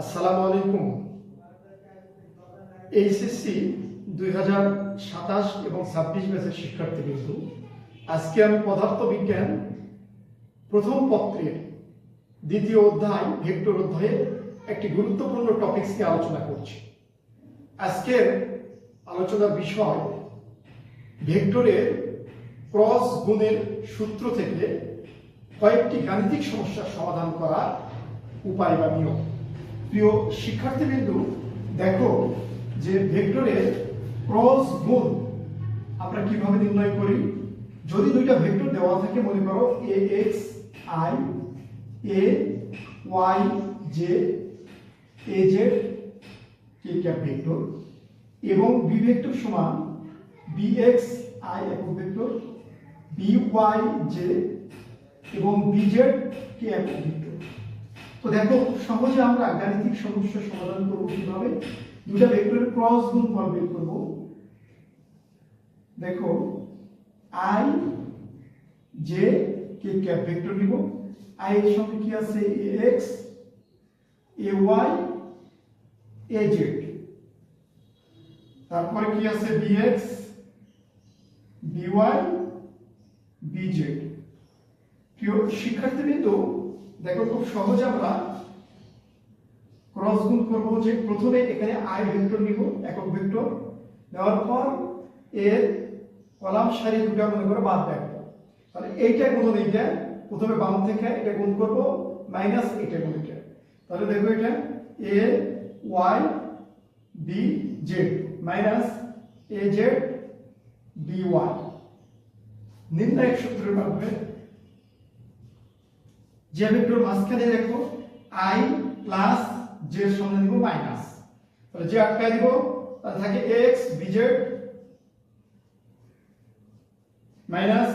আসসালামু আলাইকুম। এইচএসসি দুই হাজার সাতাশ এবং ছাব্বিশ ব্যাচের শিক্ষার্থী কিন্তু আজকে আমি পদার্থ বিজ্ঞান প্রথম পত্রের দ্বিতীয় অধ্যায়, ভেক্টর অধ্যায়ে একটি গুরুত্বপূর্ণ টপিকস নিয়ে আলোচনা করছি। আজকের আলোচনার বিষয় ভেক্টরের ক্রস গুণের সূত্র থেকে কয়েকটি গাণিতিক সমস্যার সমাধান করার উপায় বা নিয়ম। প্রিয় শিক্ষার্থীবৃন্দু, দেখো যে ভেক্টরের ক্রস গুণ আমরা কীভাবে নির্ণয় করি? যদি দুইটা ভেক্টর দেওয়া থাকে, মনে করো A X I A Y J A Z K cap vector এবং বি ভেক্টর সমান বি এক্স আই একক ভেক্টর বি ওয়াই জে এবং বি জেড কে একক ভেক্টর। তো দেখো, সহজে আমরা গাণিতিক সমস্যার সমাধান করব কীভাবে? দুটা ভেক্টরের ক্রস গুণ ফল বের করব। দেখো I J K cap vector নিব। আই এর সঙ্গে কি আছে? A X A Y A Z তারপরে কি আছে? B X B Y B Z প্রিয় শিক্ষার্থীবৃন্দ দেখো খুব সহজে আমরা ক্রস গুণ করব যে প্রথমে এখানে আই ভেক্টর নিব, একক ভেক্টর নেওয়ার পর এর কলাম সারি দুটো মনে করে বাদ রাখব তাহলে এইটা গুণ এইটা প্রথমে বাম থেকে এটা গুণ করব মাইনাস এটা গুণ এটা তাহলে দেখো এটা A Y B Z minus A Z B Y নির্ণায়ক সূত্রের মাধ্যমে যে ভেক্টর মাঝখানে দেখো i প্লাস জে সঙ্গে দিব মাইনাস তাহলে যে আটকায় দিব, তাহলে থাকে x bz minus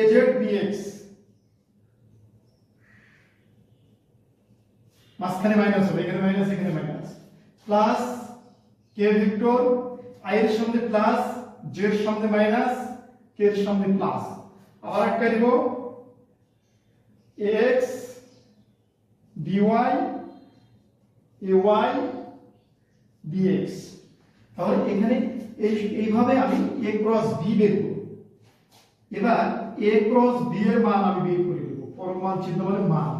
az bx মাঝখানে মাইনাস হবে, এখানে মাইনাস এখানে minus plus K vector i এর সঙ্গে প্লাস j এর সঙ্গে মাইনাস k এর সঙ্গে প্লাস আবার আটকায় দিব ax by ay dx তাহলে এখানে এই এইভাবে আমি a ক্রস b বের করব। এবার a ক্রস b এর মান আমি বের করে দেব পরমান চিহ্ন মানে মান।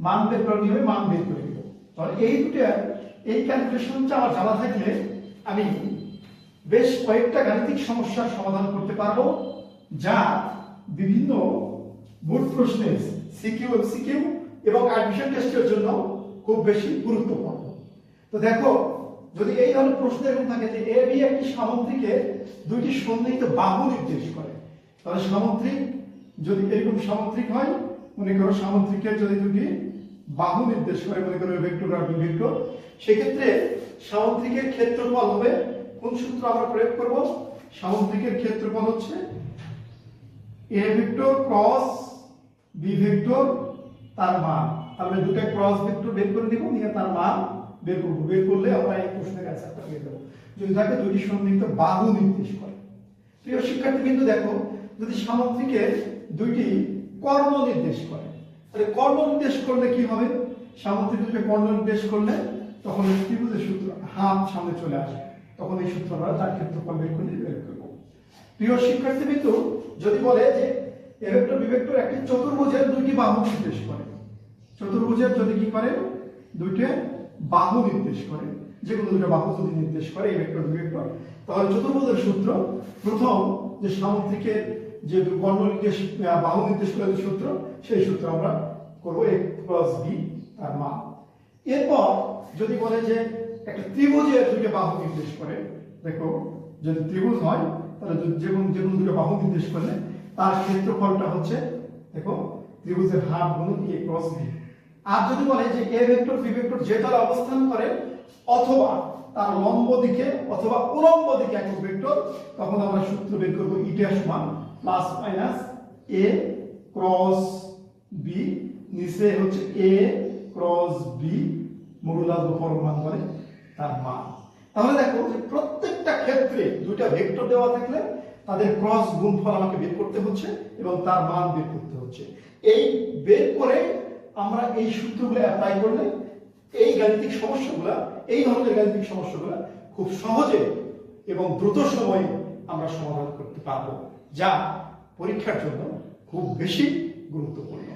মান বের করে নিয়ে মান বের করে দেব তাহলে এই দুটো, এই ক্যালকুলেশনটা আমার জানা থাকলে আমি বেশ কয়েকটা গাণিতিক সমস্যার সমাধান করতে পারব যা বিভিন্ন বোর্ড প্রশ্নে সিকিউ এমসিকিউ এবং অ্যাডমিশন টেস্টের জন্য খুব বেশি গুরুত্বপূর্ণ। তো দেখো, যদি এই ধরনের প্রশ্ন এরকম থাকে যে এ বি একটি সামুদ্রিকের দুইটি সন্নিহিত বাহু নির্দেশ করে, তাহলে সামুদ্রিক যদি এরকম সামুদ্রিক হয়, মনে করো সামুদ্রিকের যদি দুটি বাহু নির্দেশ করে, মনে করো ভেক্টর আর ভেক্টর সেক্ষেত্রে সামুদ্রিকের ক্ষেত্রফল হবে, কোন সূত্র আমরা প্রয়োগ করব? সামুদ্রিকের ক্ষেত্রফল হচ্ছে A vector cross B vector তার মান। তাহলে দুটো ক্রস ভেক্টর বের করে দিব, নিয়ে তার মান বের করব। বের করলে আমরা এই প্রশ্নের অ্যান্সারটা পেয়ে যাব। যদি থাকে দুটি সন্নিহিত বাহু নির্দেশ করে। প্রিয় শিক্ষার্থী, কিন্তু দেখো, যদি সামুদ্রিকের দুইটি কর্ম নির্দেশ করে, তাহলে কর্ম নির্দেশ করলে কি হবে? সামুদ্রিক দুটো কর্ম নির্দেশ করলে তখন ত্রিভুজের সূত্র হাত সামনে চলে আসে তখন এই সূত্র আমরা তার ক্ষেত্রফল বের করে বের করব। প্রিয় শিক্ষার্থী, কিন্তু যদি বলে যে ভেক্টর বি ভেক্টর একটি চতুর্ভুজের দুইটি বাহু নির্দেশ করে। চতুর্ভুজের যদি কি করে? দুইটি বাহু নির্দেশ করে। যে কোনো দুটো বাহু যদি নির্দেশ করে, এই ভেক্টর বি ভেক্টর তাহলে চতুর্ভুজের সূত্র প্রথম যে সামুদ্রিকের যে কর্ণ নির্দেশ বাহু নির্দেশ করে যে সূত্র, সেই সূত্র আমরা করব এ প্লাস বি তার মান। এরপর যদি বলে যে একটা ত্রিভুজের দুটো বাহু নির্দেশ করে, দেখো যদি ত্রিভুজ হয়, তাহলে যে কোনো যে কোনো দুটো বাহু নির্দেশ করলে তার ক্ষেত্রফলটা হচ্ছে, দেখো, ত্রিভুজের হাফ গুণ এ ক্রস বি আর যদি বলে যে এ ভেক্টর বি ভেক্টর যে তলে অবস্থান করে, অথবা তার লম্ব দিকে অথবা উলম্ব দিকে একক ভেক্টর তখন আমরা সূত্র বের করব ইটা সমান plus minus A cross B নিচে হচ্ছে এ ক্রস বি মডুলাস পরমান বলে তার মান। তাহলে দেখো যে প্রত্যেকটা ক্ষেত্রে দুইটা ভেক্টর দেওয়া থাকলে তাদের ক্রস গুণফল আমাকে বের করতে হচ্ছে এবং তার মান বের করতে হচ্ছে। এই বের করে আমরা এই সূত্রগুলো অ্যাপ্লাই করলে এই গাণিতিক সমস্যাগুলা, এই ধরনের গাণিতিক সমস্যাগুলা খুব সহজে এবং দ্রুত সময়ে আমরা সমাধান করতে পারব, যা পরীক্ষার জন্য খুব বেশি গুরুত্বপূর্ণ।